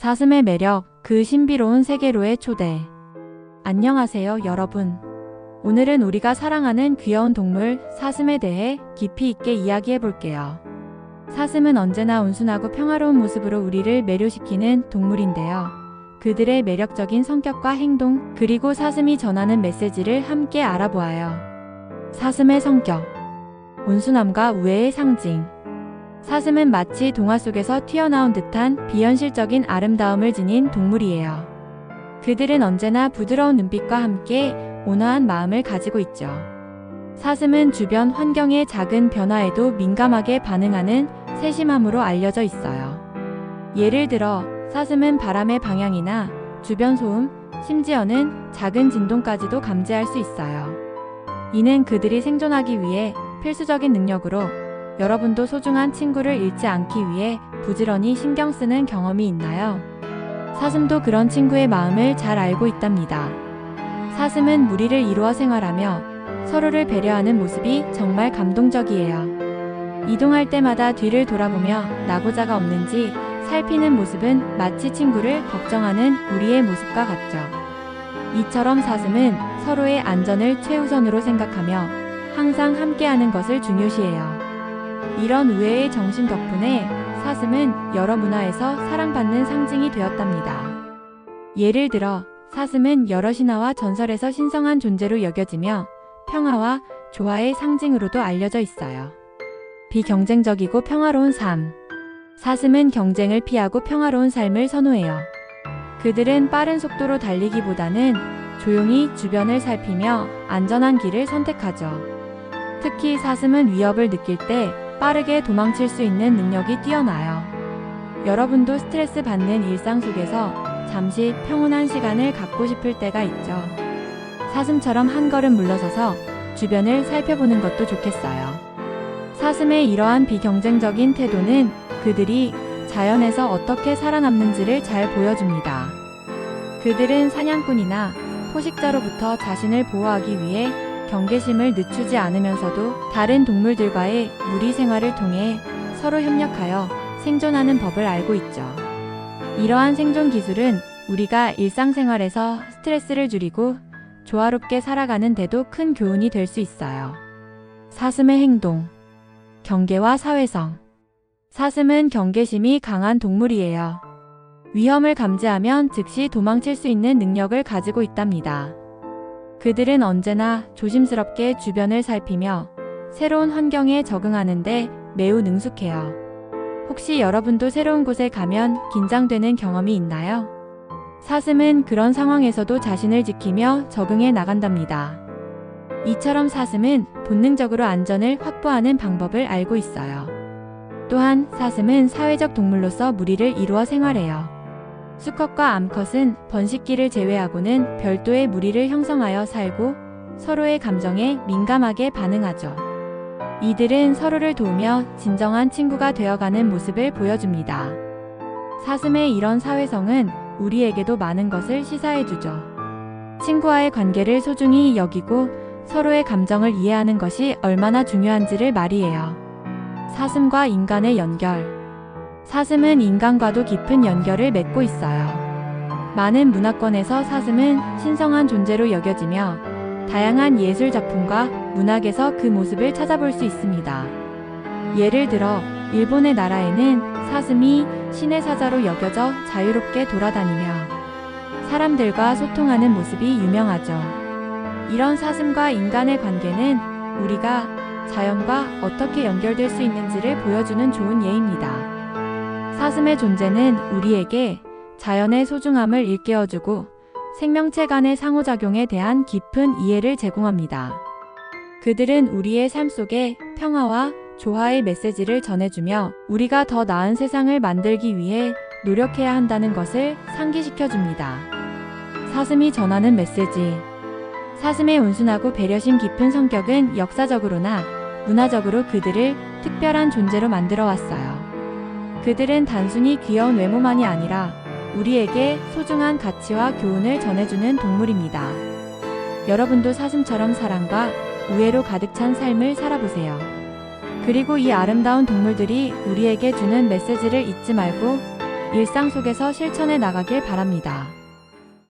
사슴의 매력, 그 신비로운 세계로의 초대. 안녕하세요, 여러분. 오늘은 우리가 사랑하는 귀여운 동물, 사슴에 대해 깊이 있게 이야기해 볼게요. 사슴은 언제나 온순하고 평화로운 모습으로 우리를 매료시키는 동물인데요. 그들의 매력적인 성격과 행동, 그리고 사슴이 전하는 메시지를 함께 알아보아요. 사슴의 성격. 온순함과 우애의 상징. 사슴은 마치 동화 속에서 튀어나온 듯한 비현실적인 아름다움을 지닌 동물이에요. 그들은 언제나 부드러운 눈빛과 함께 온화한 마음을 가지고 있죠. 사슴은 주변 환경의 작은 변화에도 민감하게 반응하는 세심함으로 알려져 있어요. 예를 들어, 사슴은 바람의 방향이나 주변 소음, 심지어는 작은 진동까지도 감지할 수 있어요. 이는 그들이 생존하기 위해 필수적인 능력으로 여러분도 소중한 친구를 잃지 않기 위해 부지런히 신경 쓰는 경험이 있나요? 사슴도 그런 친구의 마음을 잘 알고 있답니다. 사슴은 무리를 이루어 생활하며 서로를 배려하는 모습이 정말 감동적이에요. 이동할 때마다 뒤를 돌아보며 나고자가 없는지 살피는 모습은 마치 친구를 걱정하는 우리의 모습과 같죠. 이처럼 사슴은 서로의 안전을 최우선으로 생각하며 항상 함께하는 것을 중요시해요. 이런 우애의 정신 덕분에 사슴은 여러 문화에서 사랑받는 상징이 되었답니다. 예를 들어, 사슴은 여러 신화와 전설에서 신성한 존재로 여겨지며 평화와 조화의 상징으로도 알려져 있어요. 비경쟁적이고 평화로운 삶. 사슴은 경쟁을 피하고 평화로운 삶을 선호해요. 그들은 빠른 속도로 달리기보다는 조용히 주변을 살피며 안전한 길을 선택하죠. 특히 사슴은 위협을 느낄 때 빠르게 도망칠 수 있는 능력이 뛰어나요. 여러분도 스트레스 받는 일상 속에서 잠시 평온한 시간을 갖고 싶을 때가 있죠. 사슴처럼 한 걸음 물러서서 주변을 살펴보는 것도 좋겠어요. 사슴의 이러한 비경쟁적인 태도는 그들이 자연에서 어떻게 살아남는지를 잘 보여줍니다. 그들은 사냥꾼이나 포식자로부터 자신을 보호하기 위해 경계심을 늦추지 않으면서도 다른 동물들과의 무리 생활을 통해 서로 협력하여 생존하는 법을 알고 있죠. 이러한 생존 기술은 우리가 일상생활에서 스트레스를 줄이고 조화롭게 살아가는 데도 큰 교훈이 될 수 있어요. 사슴의 행동. 경계와 사회성. 사슴은 경계심이 강한 동물이에요. 위험을 감지하면 즉시 도망칠 수 있는 능력을 가지고 있답니다. 그들은 언제나 조심스럽게 주변을 살피며 새로운 환경에 적응하는데 매우 능숙해요. 혹시 여러분도 새로운 곳에 가면 긴장되는 경험이 있나요? 사슴은 그런 상황에서도 자신을 지키며 적응해 나간답니다. 이처럼 사슴은 본능적으로 안전을 확보하는 방법을 알고 있어요. 또한 사슴은 사회적 동물로서 무리를 이루어 생활해요. 수컷과 암컷은 번식기를 제외하고는 별도의 무리를 형성하여 살고 서로의 감정에 민감하게 반응하죠. 이들은 서로를 도우며 진정한 친구가 되어가는 모습을 보여줍니다. 사슴의 이런 사회성은 우리에게도 많은 것을 시사해주죠. 친구와의 관계를 소중히 여기고 서로의 감정을 이해하는 것이 얼마나 중요한지를 말이에요. 사슴과 인간의 연결. 사슴은 인간과도 깊은 연결을 맺고 있어요. 많은 문화권에서 사슴은 신성한 존재로 여겨지며 다양한 예술 작품과 문학에서 그 모습을 찾아볼 수 있습니다. 예를 들어 일본의 나라에는 사슴이 신의 사자로 여겨져 자유롭게 돌아다니며 사람들과 소통하는 모습이 유명하죠. 이런 사슴과 인간의 관계는 우리가 자연과 어떻게 연결될 수 있는지를 보여주는 좋은 예입니다. 사슴의 존재는 우리에게 자연의 소중함을 일깨워주고 생명체 간의 상호작용에 대한 깊은 이해를 제공합니다. 그들은 우리의 삶 속에 평화와 조화의 메시지를 전해주며 우리가 더 나은 세상을 만들기 위해 노력해야 한다는 것을 상기시켜줍니다. 사슴이 전하는 메시지. 사슴의 온순하고 배려심 깊은 성격은 역사적으로나 문화적으로 그들을 특별한 존재로 만들어 왔어요. 그들은 단순히 귀여운 외모만이 아니라 우리에게 소중한 가치와 교훈을 전해주는 동물입니다. 여러분도 사슴처럼 사랑과 우애로 가득 찬 삶을 살아보세요. 그리고 이 아름다운 동물들이 우리에게 주는 메시지를 잊지 말고 일상 속에서 실천해 나가길 바랍니다.